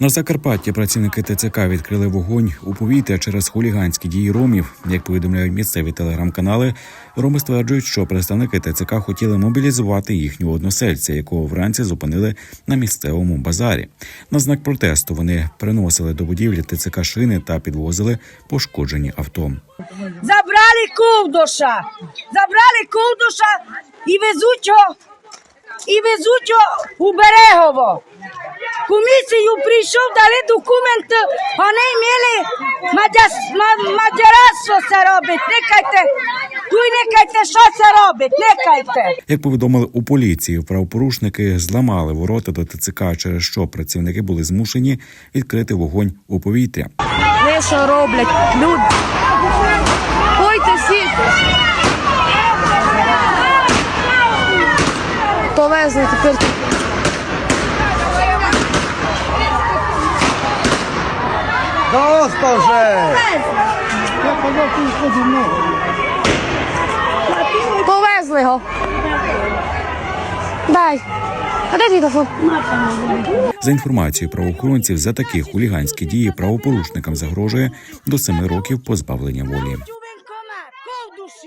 На Закарпатті працівники ТЦК відкрили вогонь у повітря через хуліганські дії ромів. Як повідомляють місцеві телеграм-канали, роми стверджують, що представники ТЦК хотіли мобілізувати їхнього односельця, якого вранці зупинили на місцевому базарі. На знак протесту вони приносили до будівлі ТЦК шини та підвозили пошкоджені авто. Забрали ковдоша, забрали ковдоша і везуть його, і везуть його у Берегово. Комісію прийшов, дали документ, вони мали мадяс- ма- це робить. Некайте, туй некайте, що це робить, некайте. Як повідомили у поліції, правопорушники зламали ворота до ТЦК, через що працівники були змушені відкрити вогонь у повітря. Ви що роблять? Люди. Ходьте сіти. Повезли тепер. Доста вже! Повезли його. Дай. А де телефон? За інформацією правоохоронців, за такі хуліганські дії правопорушникам загрожує до семи років позбавлення волі.